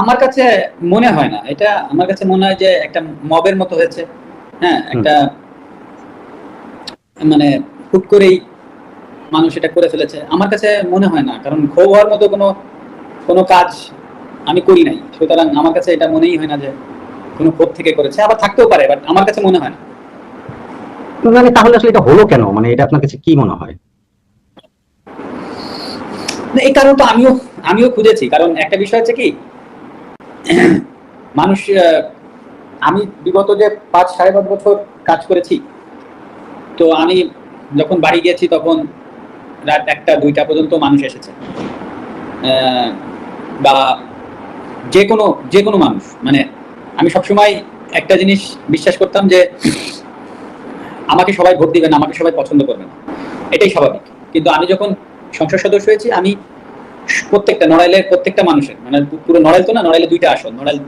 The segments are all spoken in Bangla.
আমার কাছে মনে হয় না। এটা আমার কাছে মনে হয় যে একটা মবের মতো হয়েছে। হ্যাঁ একটা মানে হুট করেই মানুষ এটা করে ফেলেছে। আমার কাছে মনে হয় না কারণ ক্ষোভ হওয়ার মতো কোনো কোনো কাজ আমি করি নাই। সুতরাং আমার কাছে এটা মনেই হয় না যে কোনো ক্ষোভ থেকে করেছে। আবার থাকতেও পারে বাট আমার কাছে মনে হয় না। মানে তাহলে আসলে এটা হলো কেন? মানে এটা আপনার কাছে কি মনে হয়? এই কারণ তো আমিও আমিও খুঁজেছি। কারণ একটা বিষয় হচ্ছে কি মানুষ আমি বিগত যে পাঁচ সাড়ে পাঁচ বছর কাজ করেছি, তো আমি যখন বাড়ি গিয়েছি তখন রাত একটা, দুইটা পর্যন্ত মানুষ এসেছে। বা যে কোনো যে কোনো মানুষ। মানে আমি সবসময় একটা জিনিস বিশ্বাস করতাম যে আমাকে সবাই ভোট দিবে না, আমাকে সবাই পছন্দ করবেন এটাই স্বাভাবিক। কিন্তু আমি যখন সংসদ সদস্য হয়েছি, আমি প্রত্যেকটা নড়াইলের প্রত্যেকটা মানুষের মানে পুরো নড়াইল তো না নড়াইলে দুইটা আসন নড়াইল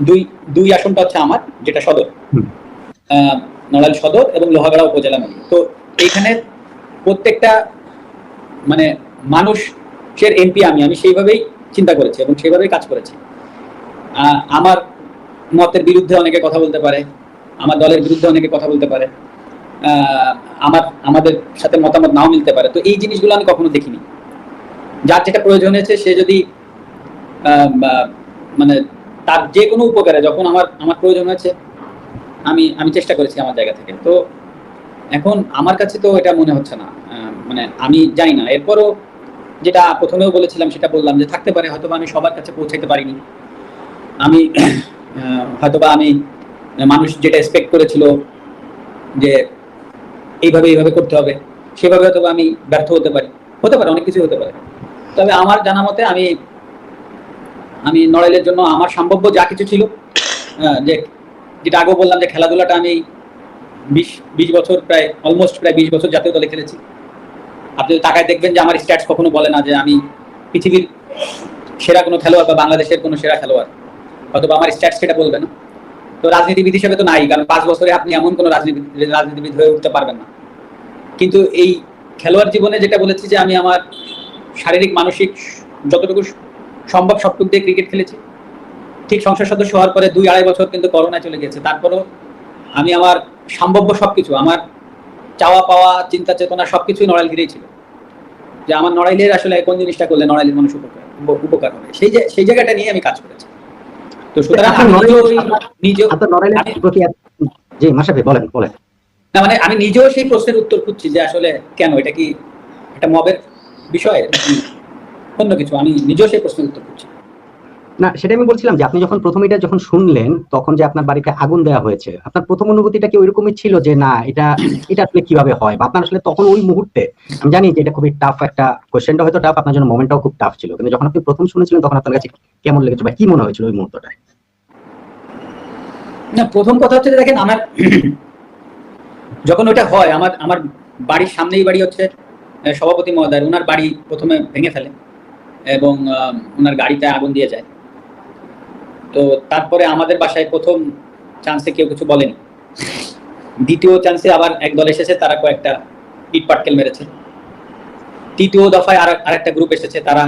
দুই দুই আসনটা হচ্ছে আমার যেটা সদর। নড়াইল সদর এবং লোহাগাড়া উপজেলা মিলিয়ে তো এইখানে প্রত্যেকটা মানে মানুষের এমপি আমি আমি সেইভাবেই চিন্তা করেছি এবং সেইভাবেই কাজ করেছি। আহ, আমার মতের বিরুদ্ধে অনেকে কথা বলতে পারে আমার দলের বিরুদ্ধে অনেকে কথা বলতে পারে আহ, আমার আমাদের সাথে মতামত নাও মিলতে পারে। তো এই জিনিসগুলো আমি কখনো দেখিনি। যার যেটা প্রয়োজন হয়েছে, সে যদি মানে তার যে কোনো উপকারে যখন আমার আমার প্রয়োজন হয়েছে, আমি আমি চেষ্টা করেছি আমার জায়গা থেকে। তো এখন আমার কাছে তো এটা মনে হচ্ছে না। মানে আমি জানি না। এরপরও যেটা প্রথমেও বলেছিলাম, সেটা বললাম যে থাকতে পারে, হয়তোবা আমি সবার কাছে পৌঁছাইতে পারিনি। আমি হয়তোবা আমি মানুষ যেটা এক্সপেক্ট করেছিল যে এইভাবে এইভাবে করতে হবে, সেভাবে হয়তোবা আমি ব্যর্থ হতে পারি। হতে পারে, অনেক কিছু হতে পারে। তবে আমার জানা মতে আমি আমি নড়াইলের জন্য আমার সম্ভাব্য যা কিছু ছিল যে যেটা আগেও বললাম যে খেলাধুলাটা আমি বিশ বিশ বছর প্রায় অলমোস্ট প্রায় বিশ বছর জাতীয় দলে খেলেছি। আপনি তাকায় দেখবেন যে আমার স্ট্যাটস কখনো বলে না যে আমি পৃথিবীর সেরা কোনো খেলোয়াড় বা বাংলাদেশের কোনো সেরা খেলোয়াড়। অথবা আমার স্ট্যাটস সেটা বলবে না। তো রাজনীতিবিদ হিসেবে তো নাই, কারণ পাঁচ বছরে আপনি এমন কোনো রাজনীতি, রাজনীতিবিদ হয়ে উঠতে পারবেন না। কিন্তু এই খেলোয়াড় জীবনে যেটা বলেছি যে আমি আমার শারীরিক মানসিক যতটুকু সম্ভব সবটুকু দিয়ে ক্রিকেট খেলেছি। ঠিক সংসদ সদস্য হওয়ার পরে দুই আড়াই বছর কিন্তু করোনায় চলে গেছে তারপরেও আমি আমার সম্ভাব্য সবকিছু আমার চাওয়া পাওয়া চিন্তা চেতনা সবকিছুই নড়াইল ঘিরেই ছিল। যে আমার নড়াইলের আসলে কোন জিনিসটা করলে নড়াইলের মানুষ উপকার উপকার হবে? সেই যে সেই জায়গাটা নিয়ে আমি কাজ করেছি। তো সুতরাং জি মাসাফি বলেন বলেন। না মানে আমি নিজেও সেই প্রশ্নের উত্তর খুঁজছি যে আসলে কেন? এটা কি একটা মবের বিষয় অন্য কিছু আমি নিজেও সেই প্রশ্নের উত্তর খুঁজছি না সেটা আমি বলছিলাম যে আপনি যখন প্রথম এটা যখন শুনলেন তখন যে আপনার বাড়িতে আগুন দেওয়া হয়েছে আপনার প্রথম অনুভূতিটা কি ওইরকমই ছিল যে না এটা এটা আসলে কীভাবে হয়? বা আপনার আসলে তখন ওই মুহূর্তে আমি জানি যে এটা খুবই টাফ একটা কোয়েশ্চেনটা হয়তো টাফ আপনার জন্য মোমেন্টটাও খুব টাফ ছিল। কিন্তু যখন আপনি প্রথম শুনেছিলেন তখন আপনার কাছে কেমন লেগেছে বা কি মনে হয়েছিল ওই মুহূর্তটা না প্রথম কথা হচ্ছে যে দেখেন আমার যখন ওটা হয় আমার আমার বাড়ির সামনেই বাড়ি হচ্ছে সভাপতি মহোদয় ওনার বাড়ি প্রথমে ভেঙে ফেলে এবং ওনার গাড়িতে আগুন দিয়ে যায়। তো তারপরে আমাদের বাসায় প্রথম চান্সে কেউ কিছু বলেনি। দ্বিতীয় চান্সে আবার এক দল এসেছে, তারা কয়েকটা ইট পাটকেল মেরেছে। তৃতীয় দফায় আর আরেকটা গ্রুপ এসেছে, তারা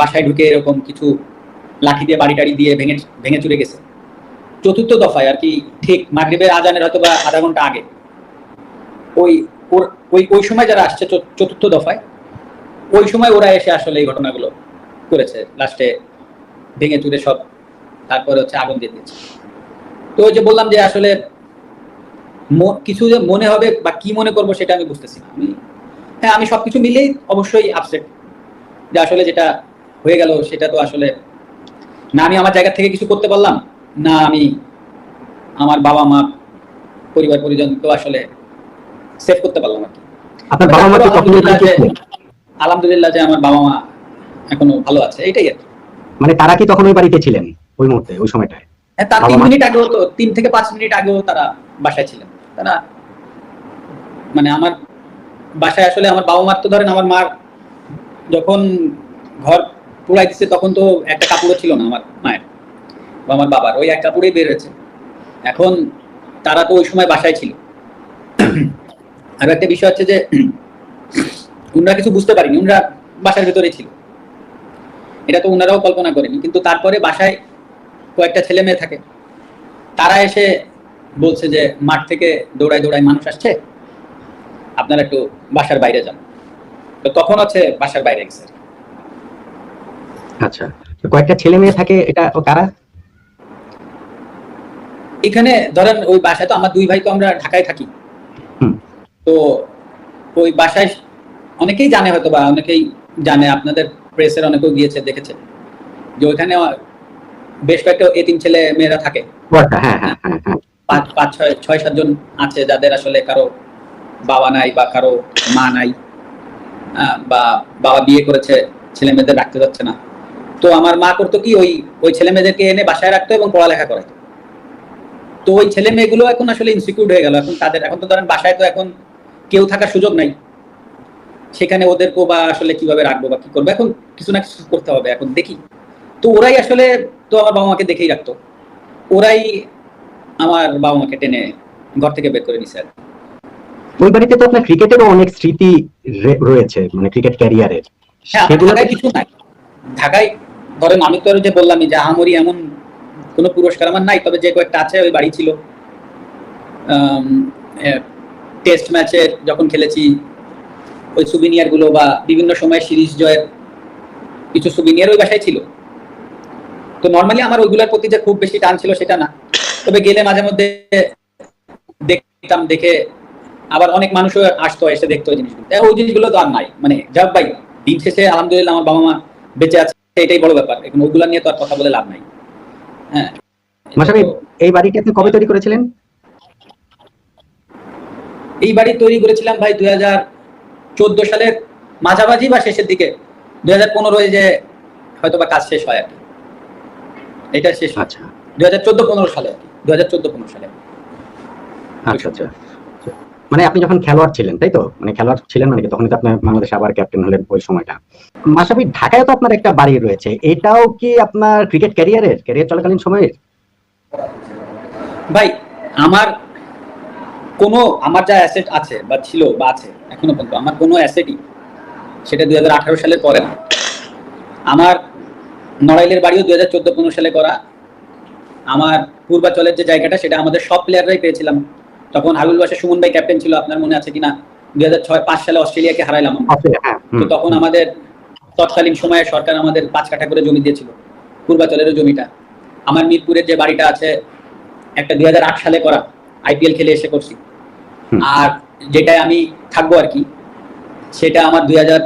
বাসায় ঢুকে এরকম কিছু লাঠি দিয়ে, বাড়ি টাড়ি দিয়ে ভেঙে ভেঙে চলে গেছে। চতুর্থ দফায় আর কি, ঠিক মাগরিবের আজানের হয়তো বা আধা ঘণ্টা আগে ওই ওই ওই সময় যারা আসছে চত- চতুর্থ দফায়, ওই সময় ওরা এসে আসলে এই ঘটনাগুলো করেছে। লাস্টে ভেঙে চুরে সব তারপরে হচ্ছে আগুন দিয়ে দিয়েছে। তো ওই যে বললাম যে আসলে কিছু যে মনে হবে বা কি মনে করব সেটা আমি বুঝতেছি না। আমি হ্যাঁ আমি সবকিছু মিলেই অবশ্যই আপসেট যে আসলে যেটা হয়ে গেল সেটা তো আসলে না আমি আমার জায়গা থেকে কিছু করতে পারলাম, না আমি আমার বাবা মা পরিবার পরিজনকেও আসলে সেভ করতে পারলাম আর কি। আপনার বাবা মা আলহামদুলিল্লাহ যে আমার বাবা মা এখনও ভালো আছে এটাই আর মানে তারা কি তখন ওই বাড়িতে ছিলেন ওই মুহূর্তে ওই সময়টায়? হ্যাঁ, তার তিন মিনিট আগেও তো তিন থেকে পাঁচ মিনিট আগেও তারা বাসায় ছিলেন। তারা মানে আমার বাসায় আসলে আমার বাবা মার তো ধরেন আমার মার যখন ঘর পুরাই দিচ্ছে তখন তো একটা কাপড়ও ছিল না আমার মায়ের বা আমার বাবার ওই এক কাপড়েই বের হয়েছে। এখন তারা তো ওই সময় বাসায় ছিল। আর একটা বিষয় হচ্ছে যে উনরা কিছু বুঝতে পারিনি। উনরা বাসার ভেতরে ছিল। এটা তো ওনারাও কল্পনা করেনি। কিন্তু তারপরে বাসায় কয়েকটা ছেলে মেয়ে থাকে। তারা এসে বলছে যে মাঠ থেকে দৌড়ায় দৌড়ায় মানুষ আসছে। আপনারা একটু বাসার বাইরে যান। তো তখন হচ্ছে বাসার বাইরে গেছে। আচ্ছা। কয়েকটা ছেলে মেয়ে থাকে এটা কারা? এখানে ধরেন ওই বাসায় তো আমার দুই ভাই তো আমরা ঢাকায় থাকি। হুম। তো ওই বাসায় অনেকেই জানে হয়তো বা অনেকেই জানে আপনাদের প্রেসের অনেকেও গিয়েছে দেখেছে। যে ওইখানে বেশ কয়েকটা এতিম ছেলে মেয়েরা থাকে। হ্যাঁ হ্যাঁ হ্যাঁ পাঁচ পাঁচ ছয় ছয় সাতজন আছে যাদের আসলে কারও বাবা নাই বা কারও মা নাই বা বাবা বিয়ে করেছে ছেলে মেয়েদের রাখতে যাচ্ছে না। তো আমার মা করতো কি ওই ওই ছেলে মেয়েদেরকে এনে বাসায় রাখতো এবং পড়ালেখা করাতো তো ওই ছেলে মেয়েগুলো এখন আসলে ইনসিকিউর হয়ে গেল। এখন তাদের এখন তো ধরেন বাসায় তো এখন কেউ থাকার সুযোগ নাই। সেখানে ওদেরকেও বা আসলে কীভাবে রাখব বা কি করব? এখন কিছু না কিছু করতে হবে এখন দেখি। তো ওরাই আসলে তো আমার বাবা মাকে দেখেই রাখতো। ওরাই আমার বাবা মাকে টেনে ঘর থেকে বের করে নিছে ওই বাড়িতে তো আপনার ক্রিকেটেরও অনেক স্মৃতি রয়েছে মানে ক্রিকেট ক্যারিয়ারের ঢাকায় কিছু নাই। ঢাকায় ধরেন আমি তো যে বললামই যে আহামরি এমন কোনো পুরস্কার আমার নাই তবে যে কয়েকটা আছে ওই বাড়ি ছিল। টেস্ট ম্যাচের যখন খেলেছি, ওই সুবিনিয়ারগুলো বা বিভিন্ন সময় সিরিজ জয়ের কিছু সুবিনিয়ার ওই বাসায় ছিল। তো নর্মালি আমার ওইগুলোর প্রতি যে খুব বেশি টান ছিল সেটা না। তবে গেলে মাঝে মধ্যে দেখতাম, দেখে আবার অনেক মানুষও আসতো, এসে দেখতো ওই জিনিসগুলো। ওই জিনিসগুলো তো আর নাই। মানে যাক ভাই, দিন শেষে আলহামদুলিল্লাহ আমার বাবা মা বেঁচে আছে, এটাই বড় ব্যাপার। এখন ওইগুলো নিয়ে তো আর কথা বলে লাভ নাই। হ্যাঁ। এই বাড়িটি আপনি কবে তৈরি করেছিলেন? এই বাড়ি তৈরি করেছিলাম ভাই দুই হাজার চোদ্দ সালের মাঝামাঝি বা শেষের দিকে। দুই হাজার পনেরোয় যে হয়তো বা কাজ শেষ হয় আর কি। এটা শেষ আচ্ছা। দুই হাজার চোদ্দ পনেরো সালে আর কি। দুই হাজার চোদ্দ পনেরো সালে। আচ্ছা আচ্ছা। মানে আপনি যখন খেলোয়াড় ছিলেন তাই তো? মানে খেলোয়াড় ছিলেন মানে তখন তো আপনি বাংলাদেশে আবার ক্যাপ্টেন হলেন ওই সময়টা। মাসাবি ঢাকায় তো আপনার একটা বাড়ি রয়েছে। এটাও কি আপনার ক্রিকেট ক্যারিয়ারের ক্যারিয়ার চলাকালীন সময়ের? ভাই আমার কোনো আমার যা অ্যাসেট আছে বা ছিল বা আছে এখনও পর্যন্ত আমার কোনো অ্যাসেটই সেটা দুই সালের পরে না। আমার নড়াইলের বাড়িও দুই হাজার চোদ্দ পনেরো সালে করা। আমার পূর্বাচলের যে জায়গাটা সেটা আমাদের সব প্লেয়াররাই পেয়েছিলাম। তখন হাবিবুল বাসা সুমন ভাই ক্যাপ্টেন ছিল আপনার মনে আছে কিনা? দুই হাজার ছয় পাঁচ সালে অস্ট্রেলিয়াকে হারাইলাম হ্যাঁ তো তখন আমাদের তৎকালীন সময়ে সরকার আমাদের পাঁচ কাঠা করে জমি দিয়েছিল পূর্বাচলের জমিটা। আমার মিরপুরের যে বাড়িটা আছে একটা দুই হাজার আট সালে করা। আইপিএল খেলে এসে করছি। আর যেটা আমি থাকব আর কি সেটা আমার দুই হাজার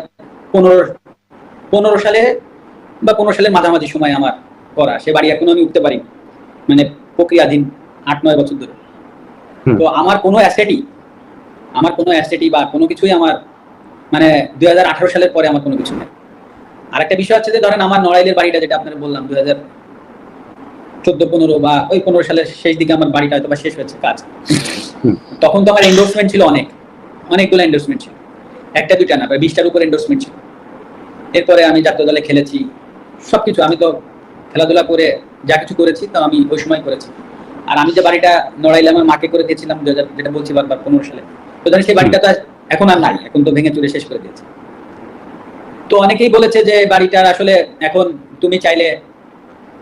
পনেরো পনেরো সালে বা পনেরো সালের মাঝামাঝি সময় আমার করা। সে বাড়ি এখনও আমি উঠতে পারি মানে প্রক্রিয়াধীন আট নয় বছর ধরে। তো আমার কোনো অ্যাসেটই আমার কোনো অ্যাসেটই বা কোনো কিছুই আমার মানে দুই হাজার আঠারো সালের পরে আমার কোনো কিছু নেই। আর একটা বিষয় হচ্ছে যে ধরেন আমার নড়াইলের বাড়িটা যেটা আপনার বললাম দুই হাজার চোদ্দ পনেরো বা ওই পনেরো সালের শেষ দিকে আমার বাড়িটা হয়তো বা শেষ হয়েছে কাজ। তখন তো আমার এন্ডোর্সমেন্ট ছিল অনেক। অনেকগুলো এন্ডোর্সমেন্ট ছিল। একটা দুইটা না প্রায় বিশটার উপর এন্ডোর্সমেন্ট ছিল। এরপরে আমি জাতীয় দলে খেলেছি। সবকিছু আমি তো খেলাধুলা করে যা কিছু করেছি তো আমি ওই সময় করেছি। আর আমি যে বাড়িটা নড়াইলে আমার মাকে করে দিয়েছিলাম দু হাজার যেটা বলছি বারবার পনেরো সালে। তো ধরেন সেই বাড়িটা তো এখন আর নাই এখন তো ভেঙে চুরে শেষ করে দিয়েছে। তো অনেকেই বলেছে যে বাড়িটার আসলে এখন তুমি চাইলে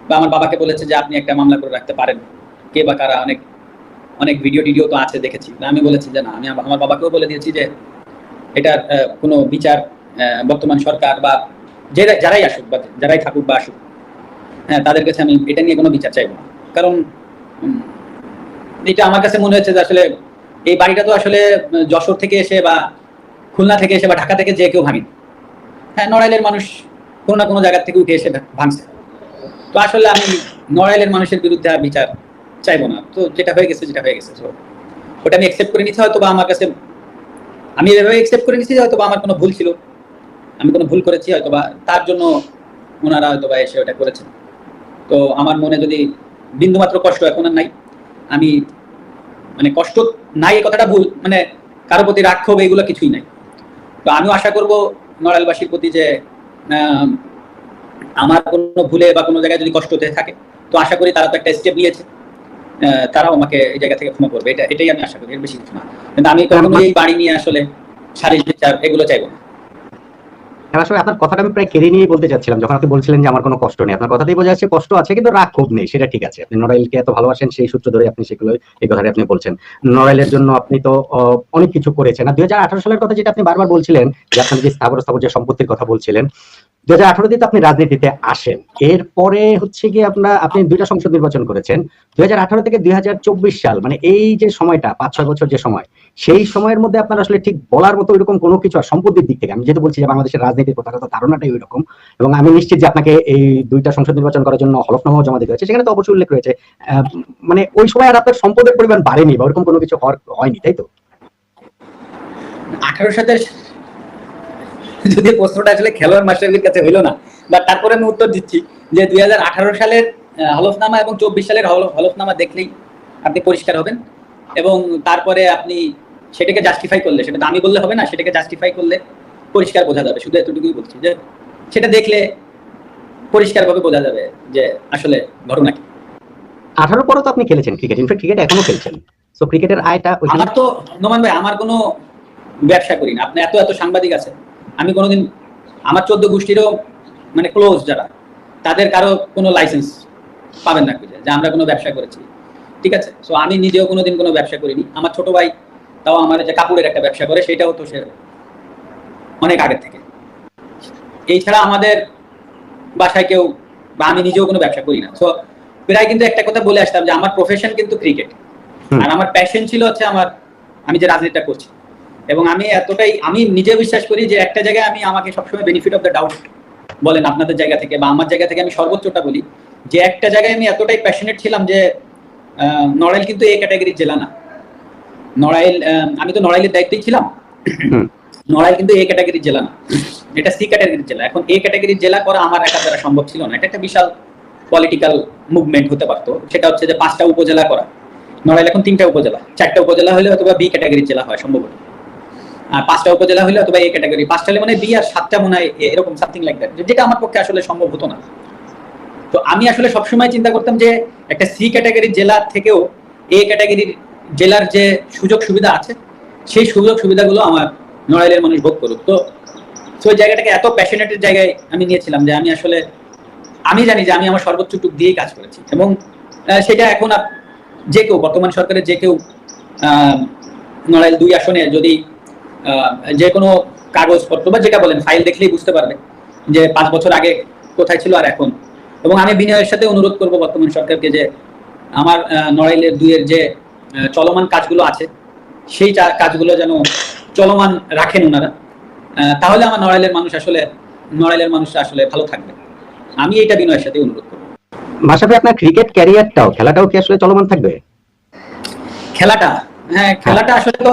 বা আমার বাবাকে বলেছে যে, আপনি একটা মামলা করে রাখতে পারেন। কে বা কারা, অনেক অনেক ভিডিও টিডিও তো আছে দেখেছি। না আমি বলেছি যে, না, আমি আমার বাবাকেও বলে দিয়েছি যে, এটার কোনো বিচার বর্তমান সরকার বা যে, যারাই আসুক বা যারাই থাকুক বা আসুক হ্যাঁ তাদের কাছে আমি এটা নিয়ে কোনো বিচার চাইব না। কারণ এটা আমার কাছে মনে হচ্ছে যে, আসলে এই বাড়িটা তো আসলে যশোর থেকে এসে বা খুলনা থেকে এসে বা ঢাকা থেকে যে কেউ ভাঙে। হ্যাঁ নড়াইলের মানুষ কোনো না কোনো জায়গার থেকে উঠে এসে ভাঙছে। তো আসলে আমি নড়াইলের মানুষের বিরুদ্ধে আর বিচার চাইব না। তো যেটা হয়ে গেছে যেটা হয়ে গেছে। ওটা আমি অ্যাকসেপ্ট করে নিতে হয়তো বা আমার কাছে আমি এভাবে অ্যাকসেপ্ট করে নিচ্ছি হয়তো বা আমার কোনো ভুল ছিল। আমি কোনো ভুল করেছি হয়তো বা তার জন্য ওনারা হয়তো বা এসে ওটা করেছেন। তো আমার মনে যদি বিন্দুমাত্র কষ্ট এখন আর নাই, আমি মানে কষ্ট নাই এই কথাটা ভুল মানে কারও প্রতি রাগ ক্ষোভ এগুলো কিছুই নাই। তো আমিও আশা করব নড়াইলবাসীর প্রতি যে আমার কোনো ভুলে বা কোনো জায়গায় যদি কষ্ট হতে থাকে তো আশা করি তারা তো একটা স্টেপ নিয়েছে। তারাও আমাকে এই জায়গা থেকে ক্ষমা করবে। এটা এটাই আমি আশা করি এর বেশি কিছু না। কিন্তু আমি কখনো এই বাড়ি নিয়ে আসলে শারীরিক বিচার এগুলো চাইব না। হ্যাঁ, আসলে আপনার কথাটা আমি প্রায় কেড়ে নিয়ে বলতে চাচ্ছিলাম। যখন আপনি বলছিলেন যে আমার কোনো কষ্ট নেই আপনার কথাতেই বোঝা যাচ্ছে কষ্ট আছে কিন্তু রাগ ক্ষোভ নেই সেটা ঠিক আছে। আপনি নড়াইলকে এত ভালোবাসেন সেই সূত্র ধরে আপনি সেগুলো এই কথাটা আপনি বলছেন। নড়াইলের জন্য আপনি তো অনেক কিছু করেছেন। আর দুই হাজার আঠারো সালের কথা যেটা আপনি বারবার বলছিলেন যে আপনার যে স্থাবর স্থাবর যে সম্পত্তির কথা বলছিলেন দুই হাজার আঠারোতে আপনি রাজনীতিতে আসেন। এরপরে হচ্ছে কি আপনার, আপনি দুইটা সংসদ নির্বাচন করেছেন। দুই হাজার আঠারো থেকে দুই চব্বিশ সাল মানে এই যে সময়টা পাঁচ ছয় বছর যে সময়, সেই সময়ের মধ্যে আপনার আসলে ঠিক বলার মতো এরকম কোনো কিছু আর সম্পত্তির দিক থেকে, আমি যেহেতু বলছি যে বাংলাদেশের রাজনীতির প্রথাগত ধারণাটাই ওই রকম এবং আমি নিশ্চিত যে আপনাকে এই দুইটা সংসদ নির্বাচন করার জন্য হলফনামাও জমা দিতে হয়েছে, সেখানে তো অবশ্যই উল্লেখ রয়েছে মানে ওই সময় আর আপনার সম্পদের পরিমাণ বাড়েনি বা ওরকম কোনো কিছু হয়নি, তাই তো? আঠারো সালের যদি প্রশ্নটা আসলে খেলোয়াড় মাস্টারের কাছে হইল না। বা তারপরে আমি উত্তর দিচ্ছি যে দুই হাজার আঠারো সালের হলফনামা এবং চব্বিশ সালের হলফনামা দেখলেই আপনি পরিষ্কার হবেন এবং তারপরে আপনি সেটাকে জাস্টিফাই করলে সেটা আমি বললে হবে না সেটাকে জাস্টিফাই করলে পরিষ্কার বোঝা যাবে। শুধু এতটুকুই বলছি যে সেটা দেখলে পরিষ্কারভাবে বোঝা যাবে যে আসলে ঘটনা কি। আঠারো পরে তো আপনি খেলেছেন ক্রিকেট ইনফ্যাক্ট ক্রিকেট এখনও খেলছেন। তো ক্রিকেটের আয়টা আমার তো নোমান ভাই আমার কোনো ব্যবসা করি না। আপনি এত এত সাংবাদিক আছে আমি কোনোদিন আমার চোদ্দ গোষ্ঠীরও মানে ক্লোজ যারা তাদের কারও কোনো লাইসেন্স পাবেন না খুঁজে যে আমরা কোনো ব্যবসা করেছি। ঠিক আছে? সো আমি নিজেও কোনোদিন কোনো ব্যবসা করিনি। আমার ছোট ভাই তাও আমার যে কাপড়ের একটা ব্যবসা করে সেটাও তো সে অনেক আগের থেকে। এই ছাড়া আমাদের বাসায় কেউ বা আমি নিজেও কোনো ব্যবসা করি না। সো প্রায় কিন্তু একটা কথা বলে আসতাম যে আমার প্রফেশন কিন্তু ক্রিকেট আর আমার প্যাশন ছিল হচ্ছে আমার আমি যে রাজনীতিটা করছি। এবং আমি এতটাই আমি নিজে বিশ্বাস করি যে একটা জায়গায় আমি আমাকে সবসময় বেনিফিট অফ দ্য ডাউট বলেন আপনাদের জায়গা থেকে বা আমার জায়গা থেকে আমি সর্বোচ্চটা বলি যে একটা জায়গায় আমি এতটাই প্যাশনেট ছিলাম যে নড়াইল কিন্তু এই ক্যাটাগরির জেলা না। নড়াইল আমি তো নড়াইলের দায়িত্বেই ছিলাম। নড়াইল কিন্তু এ ক্যাটাগরির জেলা না। এটা সি ক্যাটাগরির জেলা। এখন এ ক্যাটাগরির জেলা করা আমার একা দ্বারা সম্ভব ছিল না। এটা একটা বিশাল পলিটিক্যাল মুভমেন্ট হতে পারতো। সেটা হচ্ছে যে পাঁচটা উপজেলা করা। নড়াইল এখন তিনটা উপজেলা। চারটা উপজেলা হলে অথবা বি ক্যাটাগরির জেলা হয় সম্ভবত। আর পাঁচটা উপজেলা হলে অথবা এ ক্যাটাগরি পাঁচটা হলে মানে বি আর সাতটা মনে হয় এরকম সামথিং লাইক দ্যাট যেটা আমার পক্ষে আসলে সম্ভব হতো না। তো আমি আসলে সবসময় চিন্তা করতাম যে, একটা সি ক্যাটাগরির জেলা থেকেও এ ক্যাটাগরির জেলার যে সুযোগ সুবিধা আছে, সেই সুযোগ সুবিধাগুলো আমার নড়াইলের মানুষ ভোগ করুক। তো তো ওই জায়গাটাকে এত প্যাশনেটের জায়গায় আমি নিয়েছিলাম যে, আমি আসলে আমি জানি যে আমি আমার সর্বোচ্চটুক দিয়েই কাজ করেছি। এবং সেটা এখন যে কেউ বর্তমান সরকারের যে কেউ নড়াইল দুই আসনে যদি যে কোনো কাগজপত্র বা যেটা বলেন ফাইল দেখলেই বুঝতে পারবে যে পাঁচ বছর আগে কোথায় ছিল আর এখন। এবং আমি বিনয়ের সাথে অনুরোধ করব বর্তমান সরকারকে যে আমার নড়াইলের দুইয়ের যে চলমান কাজগুলো আছে সেই কাজগুলো যেন চলমান রাখেন ওনারা তাহলে আমার নড়াইলের মানুষ আসলে নড়াইলের মানুষ আসলে ভালো থাকবে। আমি এটা বিনয়ের সাথে অনুরোধ করব। মাসাফি আপনার ক্রিকেট ক্যারিয়ারটাও খেলাটাও কি আসলে চলমান থাকবে? খেলাটা? হ্যাঁ খেলাটা আসলে তো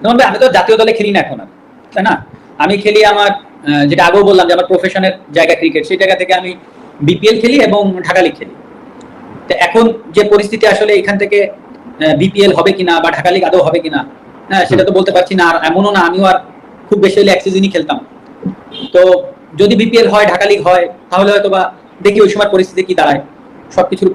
যেমন আমি তো জাতীয় দলে খেলি না এখন আর তাই না? আমি খেলি আমার যেটা আগেও বললাম যে আমার প্রফেশনের জায়গা ক্রিকেট সেই জায়গা থেকে আমি বিপিএল খেলি এবং ঢাকা লিগ খেলি। তো এখন যে পরিস্থিতি আসলে এখান থেকে বিপিএল হবে কিনা বা ঢাকা লিগ আদৌ হবে কিনা হ্যাঁ সেটা তো বলতে পারছি না, আর এমনও না, আমিও আর খুব বেশি হলে এক সিজনই খেলতাম। তো যদি বিপিএল হয়, ঢাকা লিগ হয়, তাহলে হয়তো বা দেখি ওই সময় পরিস্থিতি কি দাঁড়ায়, সবকিছুর